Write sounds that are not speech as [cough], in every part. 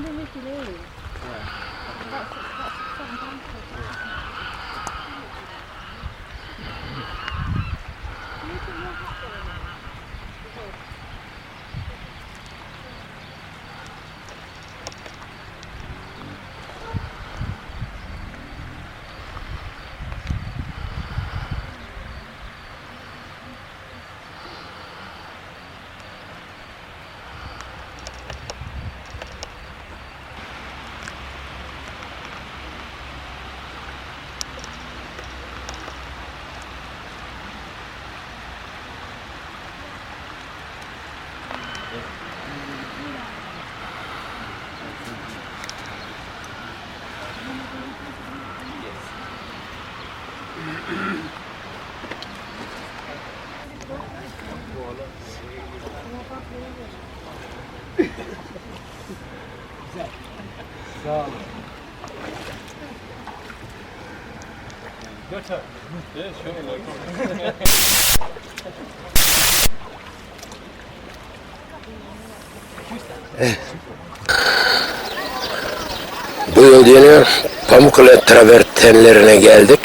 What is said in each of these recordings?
under me Sağ olun. Evet, şöyle. Bu yıl yine Pamukkale travertenlerine geldik.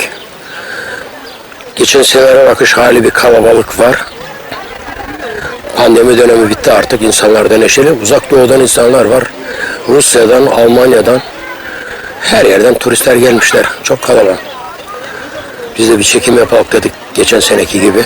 Geçen senelere bakış hali bir kalabalık var. Pandemi dönemi bitti artık insanlar da neşeli. Uzak doğudan insanlar var. Rusya'dan, Almanya'dan her yerden turistler gelmişler. Çok kalabalık. Biz de bir çekim yapalım dedik geçen seneki gibi.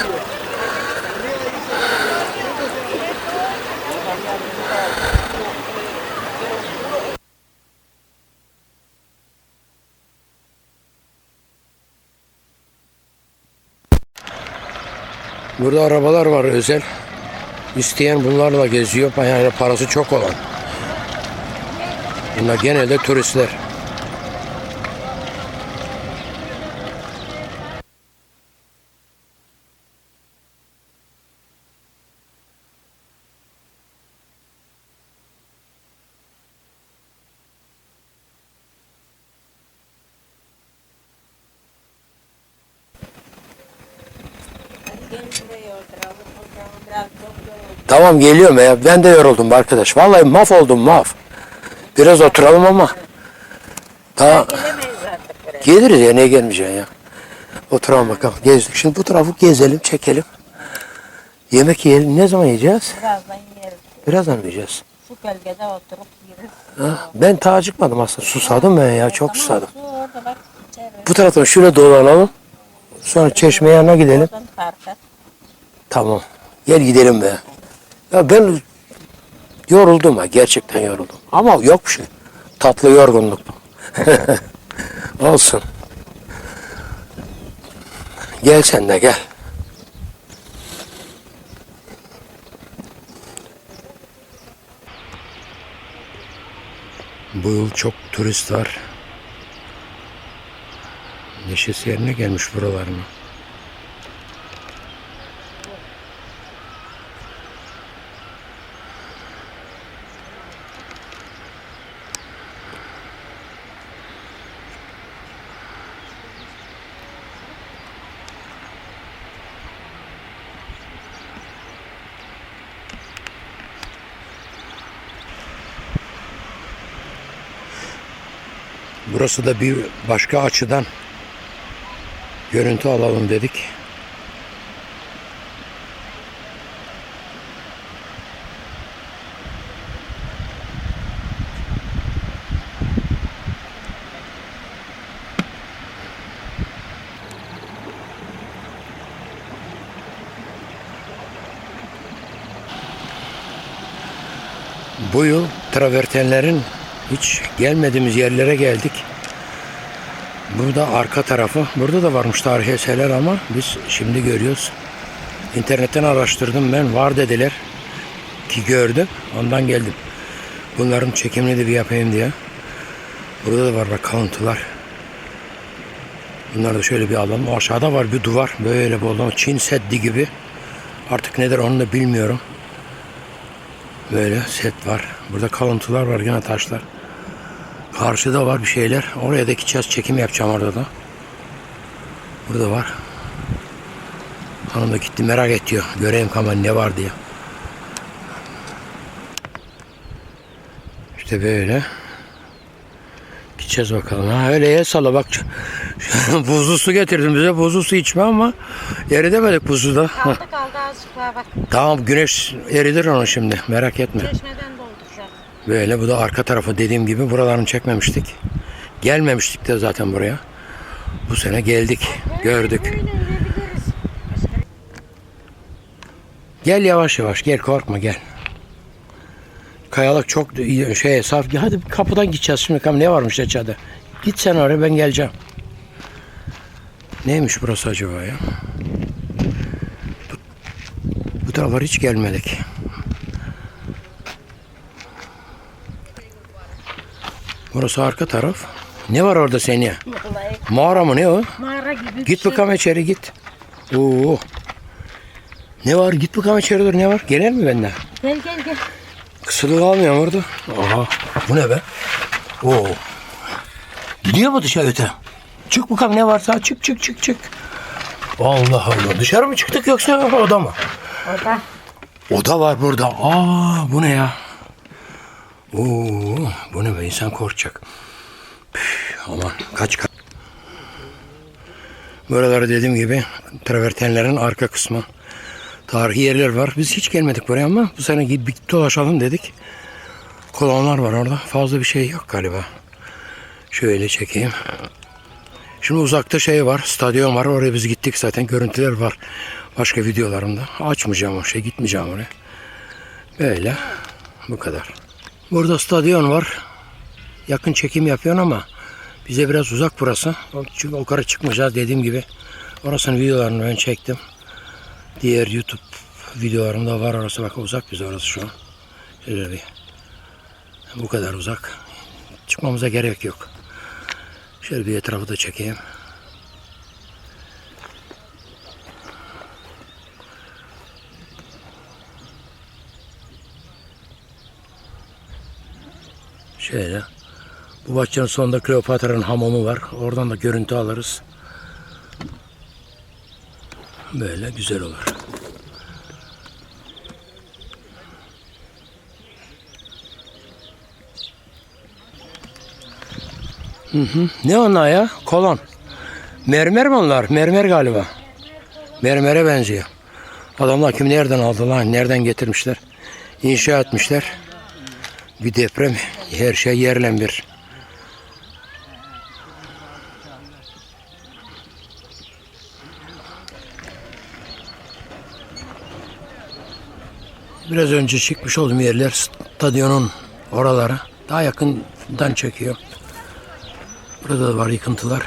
Burada arabalar var özel. İsteyen bunlarla geziyor. Yani parası çok olan. Bunlar genelde turistler. Tamam geliyorum ya. Ben de yoruldum arkadaş. Vallahi maf oldum maf. Biraz oturalım ama. Daha geliriz ya ne gelmeyeceksin ya. Oturalım bakalım. Gezdik. Şimdi bu tarafı gezelim, çekelim. Yemek yiyelim. Ne zaman yiyeceğiz? Birazdan yeriz. Birazdan mı yiyeceğiz? Şu bölgede oturup yeriz. Ha, ben ta acıkmadım aslında. Susadım ben ya. Çok susadım. Su orada bak içeri. Bu taraftan şöyle dolanalım. Sonra çeşme yanına gidelim. Oradan fark et. Tamam. Gel gidelim be. Ya ben yoruldum ha. Gerçekten yoruldum. Ama yok bir şey. Tatlı yorgunluk. [laughs] Olsun. Gel sen de gel. Bu yıl çok turist var. Neşesi yerine gelmiş buralarına. Burası da bir başka açıdan görüntü alalım dedik. Bu yıl travertenlerin hiç gelmediğimiz yerlere geldik. Burada arka tarafı, burada da varmış tarihi eserler ama biz şimdi görüyoruz. İnternetten araştırdım ben, var dediler ki gördüm, ondan geldim. Bunların çekimini de bir yapayım diye. Burada da var bak kalıntılar. Bunları da şöyle bir alalım. O aşağıda var bir duvar, böyle bu Çin Seddi gibi. Artık nedir onu da bilmiyorum. Böyle set var. Burada kalıntılar var yine taşlar. Karşıda var bir şeyler. Oraya da gideceğiz. Çekim yapacağım orada da. Burada var. Hanım da gitti merak ediyor. Göreyim kaman ne var diye. İşte böyle. Gideceğiz bakalım. Ha, öyle el salla bak. [laughs] buzlu su getirdim bize. Buzlu su içme ama eridemedik buzlu da. Kaldı kaldı daha bak. Tamam güneş eridir onu şimdi. Merak etme. Çeşmeden. Böyle bu da arka tarafı dediğim gibi buralarını çekmemiştik. Gelmemiştik de zaten buraya. Bu sene geldik, gördük. Gel yavaş yavaş gel korkma gel. Kayalık çok şey saf. Hadi kapıdan gideceğiz şimdi. Ne varmış aşağıda? Git sen oraya ben geleceğim. Neymiş burası acaba ya? Bu- tarafa hiç gelmedik. Burası arka taraf. Ne var orada seni? Mağara mı ne o? mağara gibi Git şey. bakalım içeri git. Oo. Ne var? Git bakalım içeri dur ne var? Gelir mi benden? Gel gel gel. Kısılık almıyor orada? Aha. Bu ne be? Oo. Gidiyor mu dışarı öte? Çık bakalım ne varsa çık çık çık çık. Allah Allah. Dışarı mı çıktık yoksa oda mı? Orada. Oda var burada. Aa bu ne ya? Oo, bu ne be insan korkacak. Püh, aman kaç kaç. Buraları dediğim gibi travertenlerin arka kısmı. Tarihi yerler var. Biz hiç gelmedik buraya ama bu sene gidip dolaşalım dedik. Kolonlar var orada. Fazla bir şey yok galiba. Şöyle çekeyim. Şimdi uzakta şey var, stadyon var. Oraya biz gittik zaten. Görüntüler var. Başka videolarımda. Açmayacağım o şey, gitmeyeceğim oraya. Böyle. Bu kadar. Burada stadyon var. Yakın çekim yapıyorsun ama bize biraz uzak burası. Çünkü o kadar çıkmayacağız dediğim gibi. Orasının videolarını ben çektim. Diğer YouTube videolarımda var orası. Bak uzak bize orası şu an. Şöyle bir. Bu kadar uzak. Çıkmamıza gerek yok. Şöyle bir etrafı da çekeyim. Şöyle. Bu bahçenin sonunda Kleopatra'nın hamamı var. Oradan da görüntü alırız. Böyle güzel olur. Hı hı. Ne onlar ya? Kolon. Mermer mi onlar? Mermer galiba. Mermere benziyor. Adamlar kim nereden aldı lan? Nereden getirmişler? İnşa etmişler. Bir deprem. Her şey yerle bir. Biraz önce çıkmış olduğum yerler stadyonun oralara. Daha yakından çekiyor. Burada da var yıkıntılar.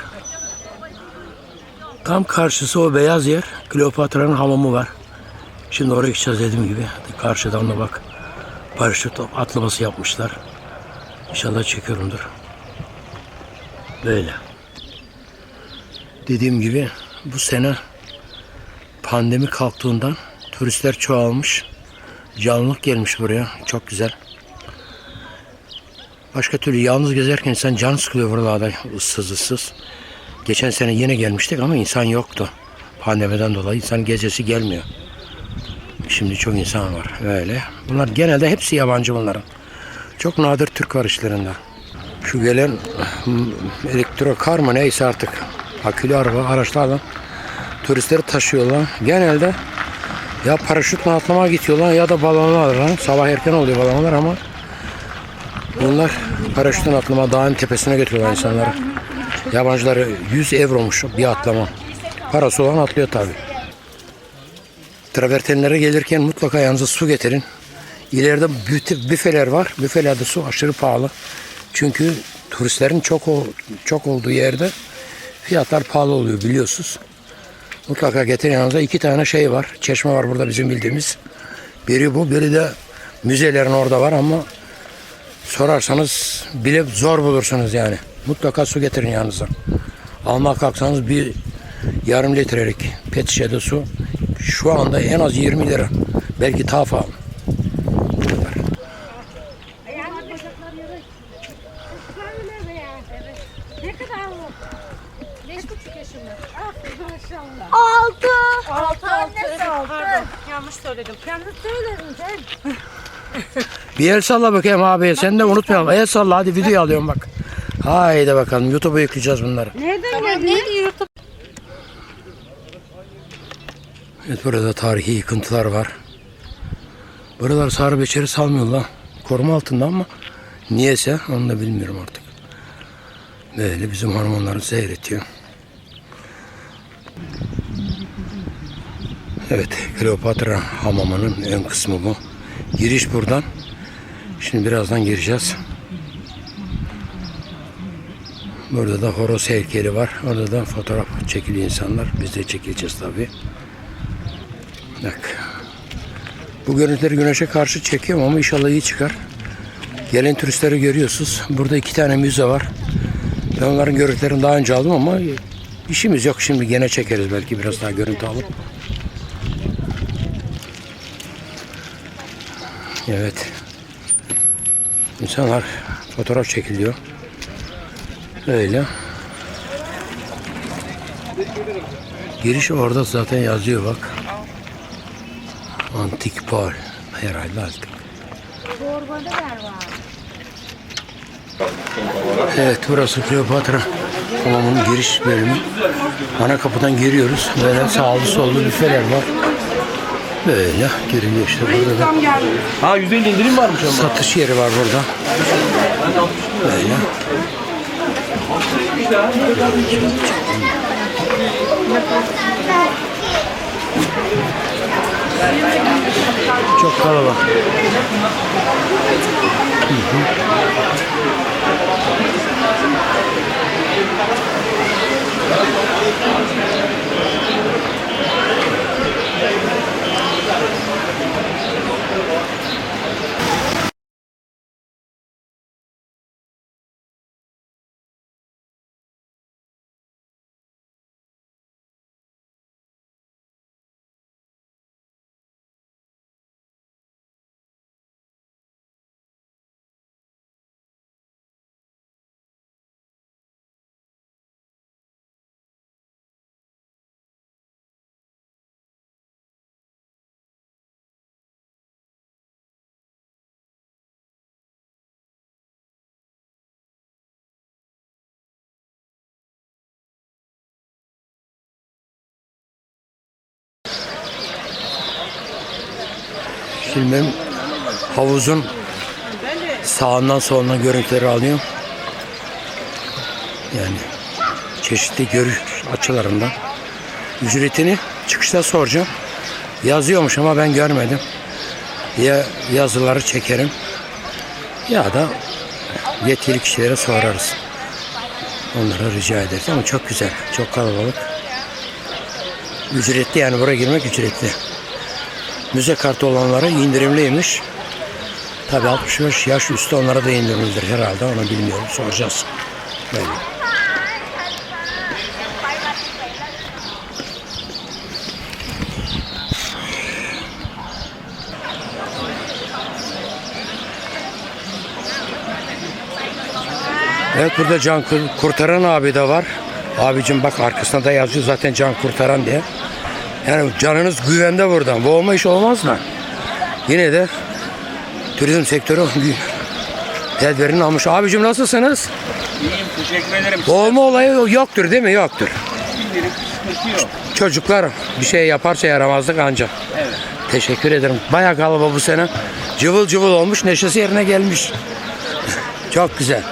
Tam karşısı o beyaz yer. Kleopatra'nın hamamı var. Şimdi oraya gideceğiz dediğim gibi. Karşıdan da bak. Paraşüt atlaması yapmışlar. İnşallah çekiyorumdur. Böyle. Dediğim gibi bu sene pandemi kalktığından turistler çoğalmış. Canlılık gelmiş buraya. Çok güzel. Başka türlü yalnız gezerken insan can sıkılıyor buralarda ıssız ıssız. Geçen sene yine gelmiştik ama insan yoktu. Pandemiden dolayı insan gecesi gelmiyor. Şimdi çok insan var öyle. Bunlar genelde hepsi yabancı bunların. Çok nadir Türk var işlerinde. Şu gelen hmm, elektrokar mı neyse artık akülü araba araçlarla turistleri taşıyorlar. Genelde ya paraşütle atlamaya gidiyorlar ya da balonla alırlar. Sabah erken oluyor balonlar ama bunlar paraşütten atlama dağın tepesine götürüyorlar insanları. Yabancıları 100 euromuş bir atlama. Parası olan atlıyor tabii. Travertenlere gelirken mutlaka yanınıza su getirin. İleride büfe- büfeler var. Büfelerde su aşırı pahalı. Çünkü turistlerin çok çok olduğu yerde fiyatlar pahalı oluyor biliyorsunuz. Mutlaka getirin yanınıza. iki tane şey var. Çeşme var burada bizim bildiğimiz. Biri bu, biri de müzelerin orada var ama sorarsanız bile zor bulursunuz yani. Mutlaka su getirin yanınıza. Almak kalksanız bir yarım litrelik pet şişede su şu anda en az 20 lira. Belki daha pahalı. Bu kadar. Ne kadar mı? Beş buçuk yaşında. Ah maşallah. Altı. Altı. Pardon yanlış söyledim. Yanlış söyledim sen. Bir el salla bakayım abi. Sen de unutmayalım. El salla hadi video alıyorum bak. Haydi bakalım YouTube'a yükleyeceğiz bunları. Nereden Tamam geldin? neydi YouTube? Evet burada tarihi yıkıntılar var. Buralar sarı beçeri salmıyor lan. Koruma altında ama niyeyse onu da bilmiyorum artık. Böyle bizim hormonları seyretiyor. Evet Kleopatra hamamının ön kısmı bu. Giriş buradan. Şimdi birazdan gireceğiz. Burada da horoz heykeli var. Orada da fotoğraf çekiliyor insanlar. Biz de çekileceğiz tabii. Bak. Bu görüntüleri güneşe karşı çekiyorum ama inşallah iyi çıkar. Gelen turistleri görüyorsunuz. Burada iki tane müze var. Ben onların görüntülerini daha önce aldım ama işimiz yok. Şimdi gene çekeriz belki biraz daha görüntü alıp. Evet. İnsanlar fotoğraf çekiliyor. Öyle. Giriş orada zaten yazıyor bak. Antik Paul. Herhalde artık. Evet burası Kleopatra hamamının giriş bölümü. Ana kapıdan giriyoruz. Böyle sağlı sollu büfeler var. Böyle giriliyor işte burada da Ha %50 indirim varmış ama. satış yeri var burada. Böyle. Çok kalabalık. Şimdi ben havuzun sağından solundan görüntüleri alıyorum. Yani çeşitli görüş açılarından. Ücretini çıkışta soracağım. Yazıyormuş ama ben görmedim. Ya yazıları çekerim ya da yetkili kişilere sorarız. Onlara rica ederiz ama çok güzel, çok kalabalık. Ücretli yani buraya girmek ücretli. Müze kartı olanlara indirimliymiş. Tabi 65 yaş üstü onlara da indirimlidir herhalde onu bilmiyorum soracağız. Böyle. Evet burada can kur- kurtaran abi de var. Abicim bak arkasında da yazıyor zaten can kurtaran diye. Yani canınız güvende buradan. Boğulma iş olmaz mı? Yine de turizm sektörü bir tedbirini almış. Abicim nasılsınız? İyiyim teşekkür ederim. Boğulma olayı yoktur değil mi? Yoktur. Şimdilik sıkıntı yok. Çocuklar bir şey yaparsa yaramazlık ancak. Evet. Teşekkür ederim. Bayağı kalabalık bu sene. Cıvıl cıvıl olmuş. Neşesi yerine gelmiş. [laughs] Çok güzel.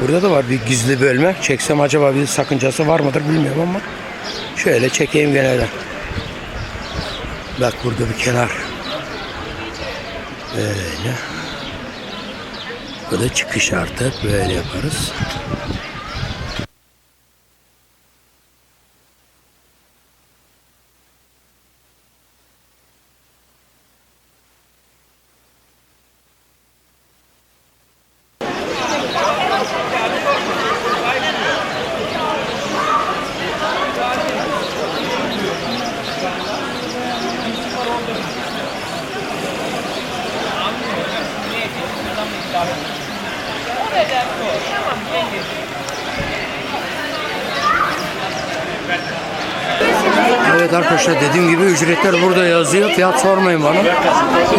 Burada da var bir gizli bölme. Çeksem acaba bir sakıncası var mıdır bilmiyorum ama şöyle çekeyim gene de. Bak burada bir kenar. Böyle. Bu da çıkış artık. Böyle yaparız. O neden o? Tamam yenge. Evet arkadaşlar dediğim gibi ücretler burada yazıyor. Fiyat sormayın bana.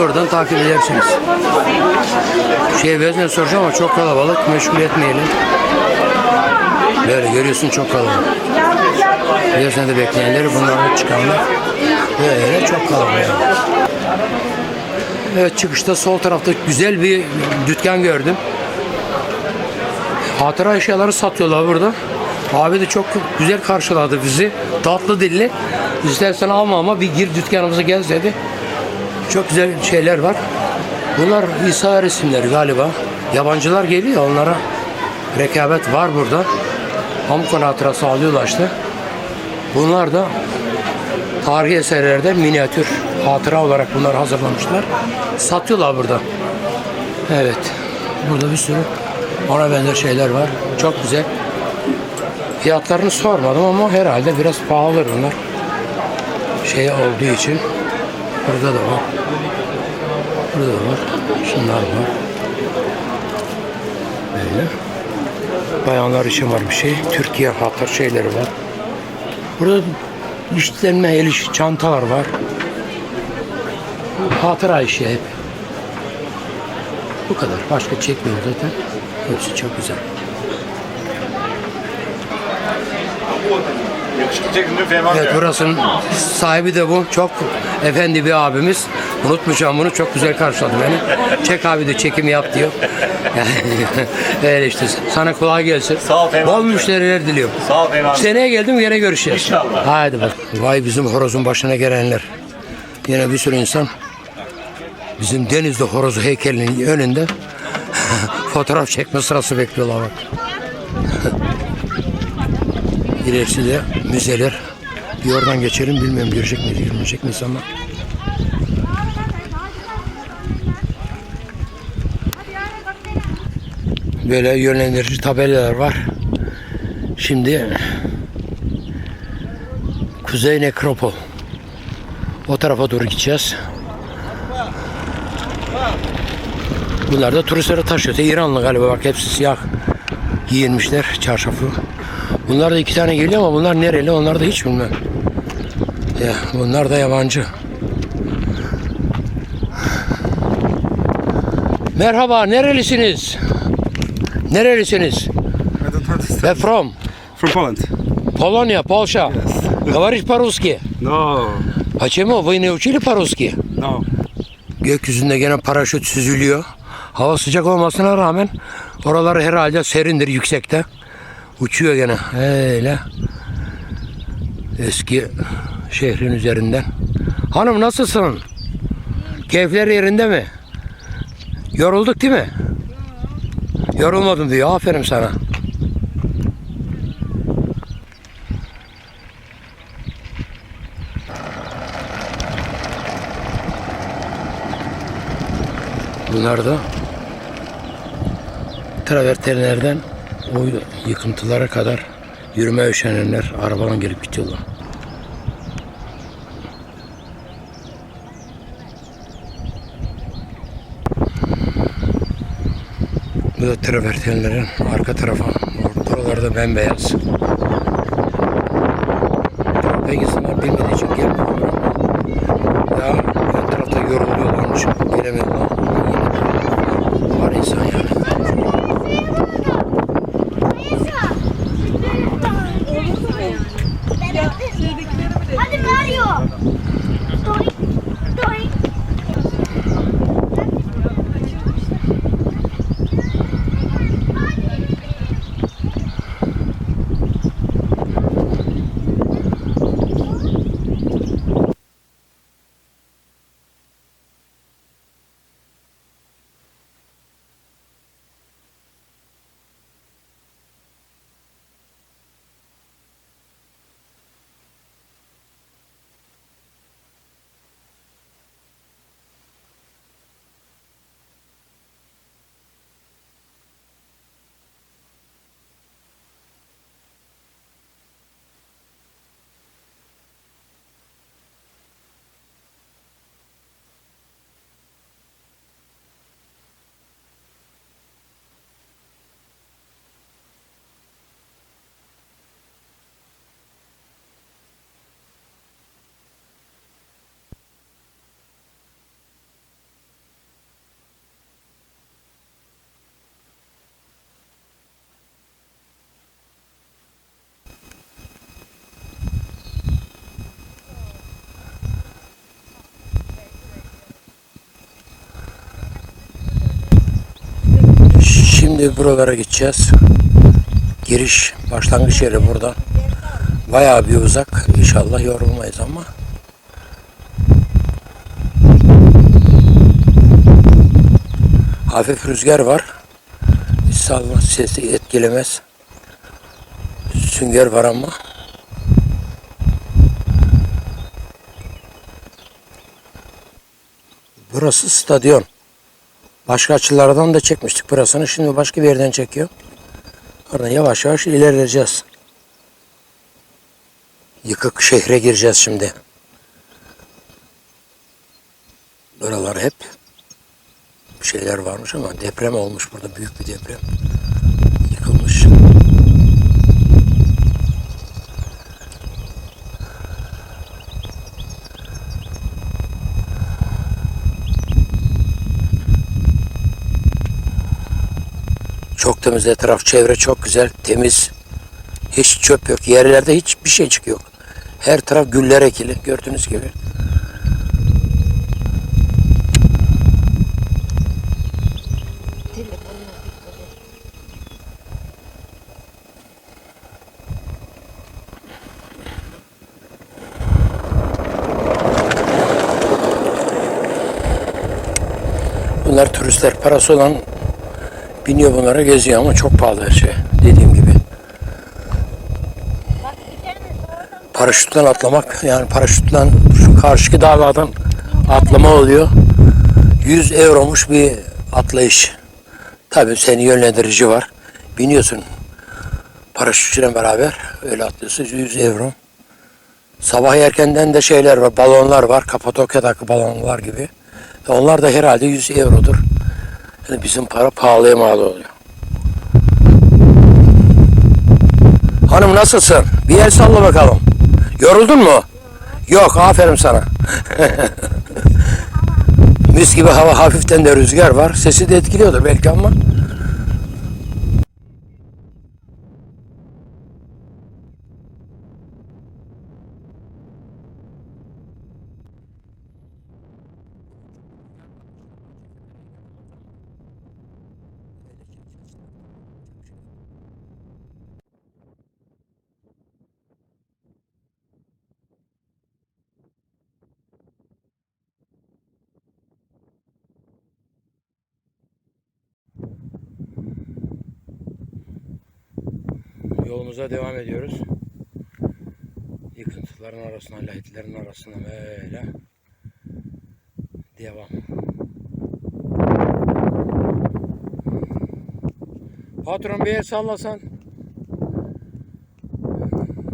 Oradan takip edersiniz. Şey vezne soracağım ama çok kalabalık. Meşgul etmeyelim. Böyle görüyorsun çok kalabalık. Vezne de bekleyenleri bunlar çıkanlar. Böyle çok kalabalık. Evet çıkışta sol tarafta güzel bir dükkan gördüm. Hatıra eşyaları satıyorlar burada. Abi de çok güzel karşıladı bizi. Tatlı dilli. İstersen alma ama bir gir dükkanımıza gez dedi. Çok güzel şeyler var. Bunlar İsa resimleri galiba. Yabancılar geliyor onlara. Rekabet var burada. Pamukkale hatırası alıyorlar işte. Bunlar da tarihi eserlerde minyatür hatıra olarak bunları hazırlamışlar. Satıyorlar burada. Evet. Burada bir sürü ona benzer şeyler var. Çok güzel. Fiyatlarını sormadım ama herhalde biraz pahalı bunlar. Şey olduğu için. Burada da var. Burada da var. Şunlar var. Böyle. Bayanlar için var bir şey. Türkiye hatır şeyleri var. Burada işlenme el işi, çantalar var. Hatıra işi hep. Bu kadar. Başka çekmiyor zaten. Hepsi çok güzel. Evet burasının sahibi de bu. Çok efendi bir abimiz. Unutmayacağım bunu. Çok güzel karşıladı beni. Çek abi de çekim yap diyor. [laughs] Öyle işte. Sana kolay gelsin. Sağ ol Bol müşteriler diliyorum. Sağ ol Fehmi. Seneye geldim gene görüşeceğiz. İnşallah. Haydi bak. Vay bizim horozun başına gelenler. Yine bir sürü insan bizim denizde horozu heykelinin önünde [laughs] fotoğraf çekme sırası bekliyorlar bak. [laughs] İlerisi de müzeler. Bir oradan geçelim bilmiyorum girecek miyiz girmeyecek miyiz ama. Böyle yönlendirici tabelalar var. Şimdi Kuzey Nekropol. O tarafa doğru gideceğiz. Bunlar da turistleri taşıyor. Te İranlı galiba bak hepsi siyah giyinmişler çarşafı. Bunlar da iki tane geliyor ama bunlar nereli onlar da hiç bilmem. Ya, bunlar da yabancı. Merhaba, nerelisiniz? Nerelisiniz? I don't understand. Where from? From Poland. Polonia, Polsza. [laughs] Говоришь по-русски? No, Почему? Вы не учили по-русски? no. Gökyüzünde gene paraşüt süzülüyor. Hava sıcak olmasına rağmen oralar herhalde serindir yüksekte. Uçuyor gene öyle. Eski şehrin üzerinden. Hanım nasılsın? Keyifler yerinde mi? Yorulduk değil mi? Yorulmadım diyor. Aferin sana. Bunlar da travertenlerden o yıkıntılara kadar yürüme üşenenler arabadan gelip gidiyorlar. Bu da travertenlerin arka tarafı. Buralarda bembeyaz. Pek insanlar bilmediği için gelmiyor. Ya ön tarafta yoruluyorlar onun gelemiyorlar. Yine de var insan yani. Hadi Mario. Doink, doink. Şimdi buralara gideceğiz. Giriş, başlangıç yeri burada. Bayağı bir uzak. İnşallah yorulmayız ama. Hafif rüzgar var. İnşallah sesi etkilemez. Sünger var ama. Burası stadyon. Başka açılardan da çekmiştik burasını. Şimdi başka bir yerden çekiyor. Oradan yavaş yavaş ilerleyeceğiz. Yıkık şehre gireceğiz şimdi. Buralar hep bir şeyler varmış ama deprem olmuş burada. Büyük bir deprem. Yıkılmış. Çok temiz etraf, çevre çok güzel, temiz. Hiç çöp yok. Yerlerde hiçbir şey çıkıyor. Her taraf güller ekili gördüğünüz gibi. Bunlar turistler parası olan biniyor bunlara geziyor ama çok pahalı her şey. Dediğim gibi. Paraşütten atlamak yani paraşütten şu karşıki dağlardan atlama oluyor. 100 euromuş bir atlayış. Tabii senin yönlendirici var. Biniyorsun paraşütçüyle beraber öyle atlıyorsun 100 euro. Sabah erkenden de şeyler var, balonlar var. Kapadokya'daki balonlar gibi. Onlar da herhalde 100 eurodur. Yani bizim para pahalıya mal oluyor. Hanım nasılsın? Bir el salla bakalım. Yoruldun mu? Yok aferin sana. [laughs] Mis gibi hava hafiften de rüzgar var. Sesi de etkiliyordur belki ama. Yolumuza devam ediyoruz. Yıkıntıların arasına, lahitlerin arasına böyle devam. Patron bir el sallasan.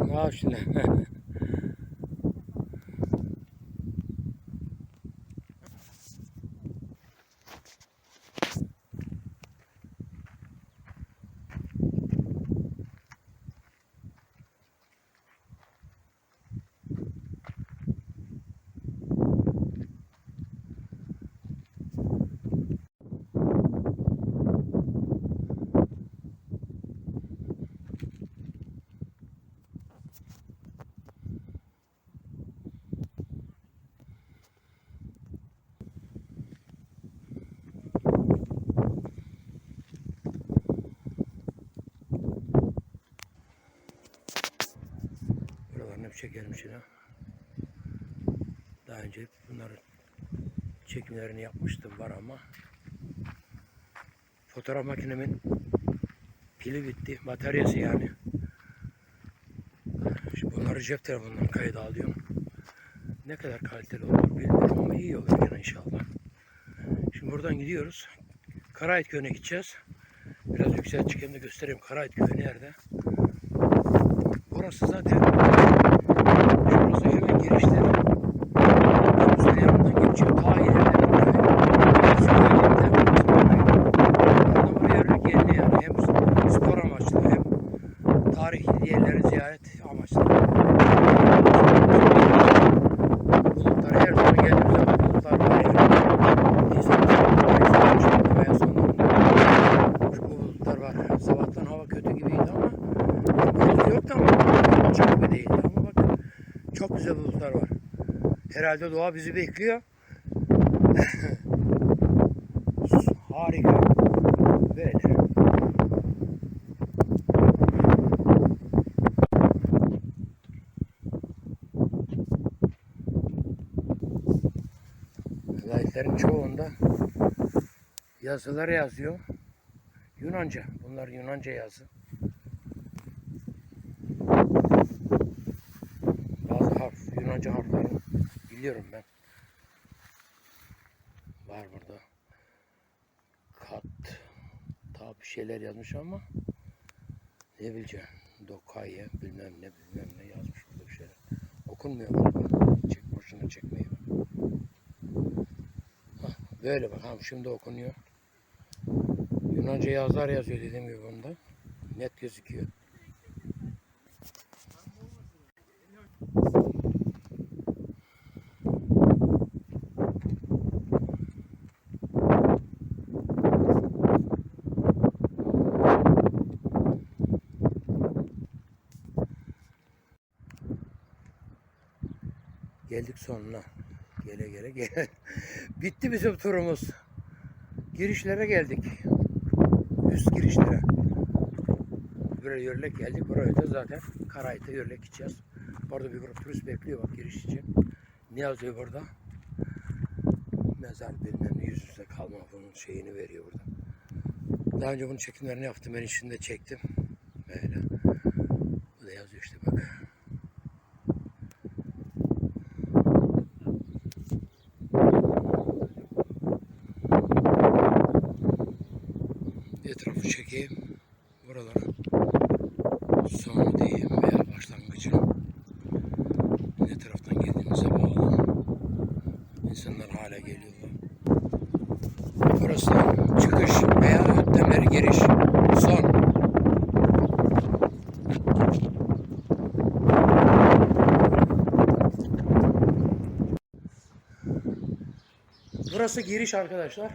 Ne yap şimdi? [laughs] Buralarını hep çekelim içine. Daha önce bunların çekimlerini yapmıştım var ama fotoğraf makinemin pili bitti. Bataryası yani. Şimdi bunları cep telefonundan kayda alıyorum. Ne kadar kaliteli olur bilmiyorum ama iyi olur gene inşallah. Şimdi buradan gidiyoruz. Karayit Köyü'ne gideceğiz. Biraz yüksek çıkayım da göstereyim. Karayit Köyü nerede? Burası zaten şurası hemen girişte. Yavuzlar yanından geçiyor. Ta ileride Herhalde doğa bizi bekliyor. [laughs] Harika. Böyle. Slaytların çoğunda yazılar yazıyor. Yunanca. Bunlar Yunanca yazı. Bazı harf, Yunanca harflerin biliyorum ben. Var burada. Kat. Ta bir şeyler yazmış ama ne bileceğim. Dokaye bilmem ne bilmem ne yazmış burada bir şeyler. Okunmuyor. Çek boşuna çekmeyi. Böyle bak. Ha, şimdi okunuyor. Yunanca yazılar yazıyor dediğim gibi bunda. Net gözüküyor. Geldik sonuna. Gele gele gele. [laughs] Bitti bizim turumuz. Girişlere geldik. Üst girişlere. Buraya yörlek geldik. Buraya da zaten Karayit'e yörlek gideceğiz. Orada bir grup turist bekliyor bak giriş için. Ne yazıyor burada? Mezar bilmem yüz yüze kalma bunun şeyini veriyor burada. Daha önce bunun çekimlerini yaptım. Ben içinde çektim. Böyle. Bu da yazıyor işte bak. Etrafı çekeyim. Buralara sonu diyeyim veya başlangıcı. Ne taraftan geldiğimize bağlı. İnsanlar hala geliyorlar. Burası da çıkış veya ötlemeri giriş. Son. Burası giriş arkadaşlar.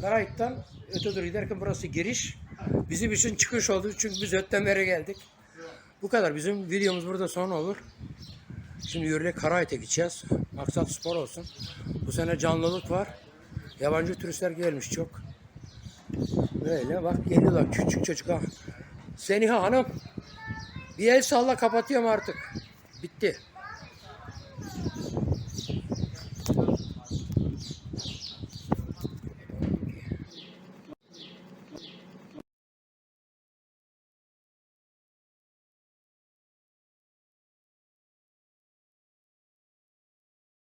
Karayip'ten öte doğru giderken burası giriş. Bizim için çıkış oldu çünkü biz Öttemer'e geldik. Bu kadar. Bizim videomuz burada son olur. Şimdi yürüyerek Karayip'e gideceğiz. Maksat spor olsun. Bu sene canlılık var. Yabancı turistler gelmiş çok. Böyle bak geliyorlar küçük çocuk ha. Seniha Hanım bir el salla kapatıyorum artık. Bitti.